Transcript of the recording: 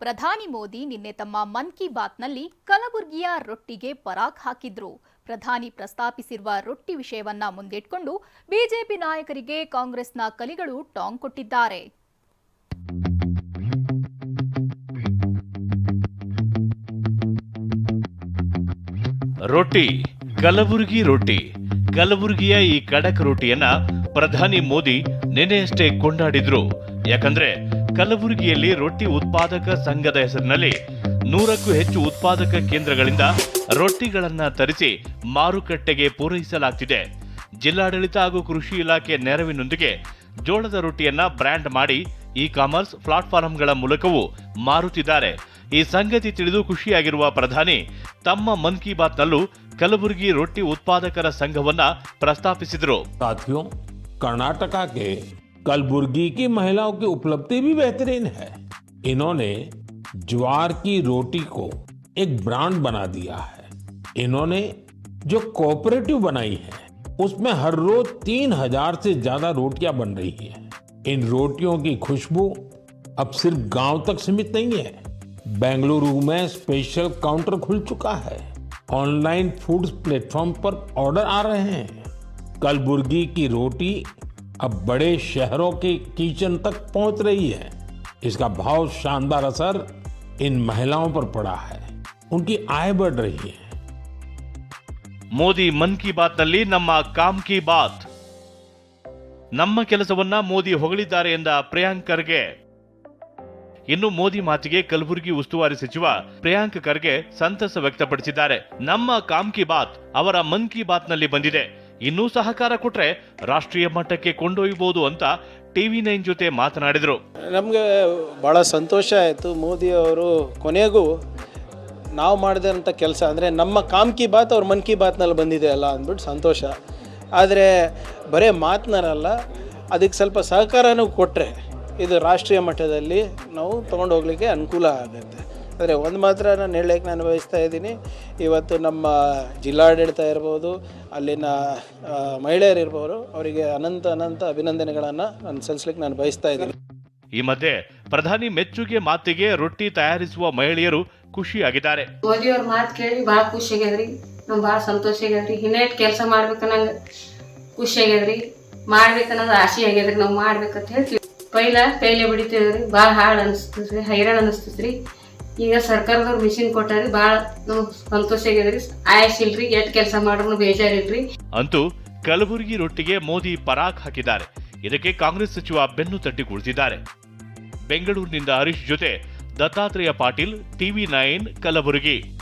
ಪ್ರಧಾನಿ ಮೋದಿ ನಿನ್ನೆ ತಮ್ಮ ಮನ್ ಕಿ ಬಾತ್ನಲ್ಲಿ ಕಲಬುರಗಿಯ ರೊಟ್ಟಿಗೆ ಪರಾಕ್ ಹಾಕಿದ್ರು. ಪ್ರಧಾನಿ ಪ್ರಸ್ತಾಪಿಸಿರುವ ರೊಟ್ಟಿ ವಿಷಯವನ್ನ ಮುಂದಿಟ್ಕೊಂಡು ಬಿಜೆಪಿ ನಾಯಕರಿಗೆ ಕಾಂಗ್ರೆಸ್ನ ಕಲಿಗಳು ಟಾಂಗ್ ಕೊಟ್ಟಿದ್ದಾರೆ. ರೊಟ್ಟಿ, ಕಲಬುರಗಿ ರೊಟ್ಟಿ, ಕಲಬುರಗಿಯ ಈ ಖಡಕ್ ರೊಟ್ಟಿಯನ್ನ ಪ್ರಧಾನಿ ಮೋದಿ ನಿನ್ನೆಯಷ್ಟೇ ಕೊಂಡಾಡಿದ್ರು. ಯಾಕಂದ್ರೆ ಕಲಬುರಗಿಯಲ್ಲಿ ರೊಟ್ಟಿ ಉತ್ಪಾದಕ ಸಂಘದ ಹೆಸರಿನಲ್ಲಿ ನೂರಕ್ಕೂ ಹೆಚ್ಚು ಉತ್ಪಾದಕ ಕೇಂದ್ರಗಳಿಂದ ರೊಟ್ಟಿಗಳನ್ನು ತರಿಸಿ ಮಾರುಕಟ್ಟೆಗೆ ಪೂರೈಸಲಾಗ್ತಿದೆ. ಜಿಲ್ಲಾಡಳಿತ ಹಾಗೂ ಕೃಷಿ ಇಲಾಖೆ ನೆರವಿನೊಂದಿಗೆ ಜೋಳದ ರೊಟ್ಟಿಯನ್ನ ಬ್ರ್ಯಾಂಡ್ ಮಾಡಿ ಇ ಕಾಮರ್ಸ್ ಪ್ಲಾಟ್ಫಾರಂಗಳ ಮೂಲಕವೂ ಮಾರುತ್ತಿದ್ದಾರೆ. ಈ ಸಂಗತಿ ತಿಳಿದು ಖುಷಿಯಾಗಿರುವ ಪ್ರಧಾನಿ, ತಮ್ಮ ಮನ್ ಕಿ ಬಾತ್ನಲ್ಲೂ ಕಲಬುರಗಿ ರೊಟ್ಟಿ ಉತ್ಪಾದಕರ ಸಂಘವನ್ನ ಪ್ರಸ್ತಾಪಿಸಿದರು. ಕರ್ನಾಟಕಕ್ಕೆ कलबुर्गी की महिलाओं की उपलब्धि भी बेहतरीन है। इन्होंने ज्वार की रोटी को एक ब्रांड बना दिया है। इन्होंने जो कोऑपरेटिव बनाई है, उसमें हर रोज तीन हज़ार से ज़्यादा रोटियाँ बन रही हैं। इन रोटियों की खुशबू अब सिर्फ़ गाँव तक सीमित नहीं है, बेंगलुरु में स्पेशल काउंटर खुल चुका है। ऑनलाइन फ़ूड प्लेटफॉर्म पर ऑर्डर आ रहे हैं। कलबुर्गी की रोटी अब बड़े शहरों के किचन तक पहुंच रही है इसका बहुत शानदार असर इन महिलाओं पर पड़ा है उनकी आय बढ़ रही है ಮೋದಿ ಮನ್ ಕಿ ಬಾತ್ನಲ್ಲಿ ನಮ್ಮ ಕಾಮ್ ಕಿ ಬಾತ್ ನಮ್ಮ ಕೆಲಸವನ್ನ ಮೋದಿ ಹೊಗಳಿದ್ದಾರೆ ಎಂದ ಪ್ರಿಯಾಂಕ್ ಖರ್ಗೆ ಇನ್ನು ಮೋದಿ ಮಾತಿಗೆ ಕಲಬುರಗಿ ಉಸ್ತುವಾರಿ ಸಚಿವ ಪ್ರಿಯಾಂಕ್ ಖರ್ಗೆ ಸಂತಸ ವ್ಯಕ್ತಪಡಿಸಿದ್ದಾರೆ ನಮ್ಮ ಕಾಮ್ ಕಿ ಬಾತ್ ಅವರ ಮನ್ ಕಿ ಬಾತ್ನಲ್ಲಿ ಬಂದಿದೆ ಇನ್ನೂ ಸಹಕಾರ ಕೊಟ್ರೆ ರಾಷ್ಟ್ರೀಯ ಮಟ್ಟಕ್ಕೆ ಕೊಂಡೊಯ್ಯಬಹುದು ಅಂತ ಟಿವಿ ನೈನ್ ಜೊತೆ ಮಾತನಾಡಿದರು. ನಮಗೆ ಭಾಳ ಸಂತೋಷ ಆಯಿತು. ಮೋದಿ ಅವರು ಕೊನೆಗೂ ನಾವು ಮಾಡಿದಂಥ ಕೆಲಸ ಅಂದರೆ ನಮ್ಮ ಕಾಮ್ ಕಿ ಬಾತ್ ಅವ್ರ ಮನ್ ಕಿ ಬಾತ್ನಲ್ಲಿ ಬಂದಿದೆ ಅಲ್ಲ ಅಂದ್ಬಿಟ್ಟು ಸಂತೋಷ. ಆದರೆ ಬರೀ ಮಾತನಾರಲ್ಲ, ಅದಕ್ಕೆ ಸ್ವಲ್ಪ ಸಹಕಾರನೂ ಕೊಟ್ಟರೆ ಇದು ರಾಷ್ಟ್ರೀಯ ಮಟ್ಟದಲ್ಲಿ ನಾವು ತೊಗೊಂಡೋಗ್ಲಿಕ್ಕೆ ಅನುಕೂಲ ಆಗುತ್ತೆ. ಆದರೆ ಒಂದು ಮಾತ್ರ ನಾನು ಹೇಳಕ್ಕೆ ನಾನು ಬಯಸ್ತಾ ಇದ್ದೀನಿ. ಇವತ್ತು ನಮ್ಮ ಜಿಲ್ಲಾಡಳಿತ ಇರ್ಬೋದು ಅಲ್ಲಿನ ಮಹಿಳೆಯರು ಇರ್ಬೋದು ಅವರಿಗೆ ಅನಂತ ಅನಂತ ಅಭಿನಂದನೆಗಳನ್ನು ನಾನು ಸಲ್ಲಿಸ್ಲಿಕ್ಕೆ ನಾನು ಬಯಸ್ತಾ ಇದ್ದೀನಿ. ಈ ಮಧ್ಯೆ ಪ್ರಧಾನಿ ಮೆಚ್ಚುಗೆ ಮಾತಿಗೆ ರೊಟ್ಟಿ ತಯಾರಿಸುವ ಮಹಿಳೆಯರು ಖುಷಿಯಾಗಿದ್ದಾರೆ. ಮೋದಿ ಅವ್ರ ಮಾತು ಕೇಳಿ ಭಾಳ ಖುಷಿ ಆಗ್ಯದ್ರಿ ನಮ್ಗೆ ಭಾಳ ಸಂತೋಷ ಆಗ್ಯದ್ರಿ. ಇನ್ನೇಟ್ ಕೆಲಸ ಮಾಡ್ಬೇಕನ್ನಂಗೆ ಖುಷಿ ಆಗ್ಯದ್ರಿ. ಮಾಡ್ಬೇಕನ್ನೋದು ಆಸೆ ಆಗ್ಯದ್ರಿ. ನಾವು ಮಾಡ್ಬೇಕಂತ ಹೇಳ್ತೀವಿ. ಪೈಲ ಪೈಲೆ ಬಿಡಿತೀವ್ರಿ. ಭಾಳ ಹಾಳು ಅನಿಸ್ತದ್ರಿ ಹೈರಾಣ ಅನಿಸ್ತದ್ರಿ. ಈಗ ಸರ್ಕಾರದವ್ರು ಮಿಷಿನ್ ಕೊಟ್ಟಾರಿ ಬಹಳ ಸಂತೋಷ ಆಗಿದ್ರಿ ಆಯಸ್ ಇಲ್ರಿ ಎಟ್ ಕೆಲಸ ಮಾಡ್ರು ಬೇಜಾರಿಲ್ರಿ. ಅಂತೂ ಕಲಬುರಗಿ ರೊಟ್ಟಿಗೆ ಮೋದಿ ಪರಾಕ್ ಹಾಕಿದ್ದಾರೆ. ಇದಕ್ಕೆ ಕಾಂಗ್ರೆಸ್ ಸಚಿವ ಬೆನ್ನು ತಟ್ಟಿ ಕುಳಿತಿದ್ದಾರೆ. ಬೆಂಗಳೂರಿನಿಂದ ಹರೀಶ್ ಜೊತೆ ದತ್ತಾತ್ರೇಯ ಪಾಟೀಲ್, ಟಿವಿ ನೈನ್, ಕಲಬುರಗಿ.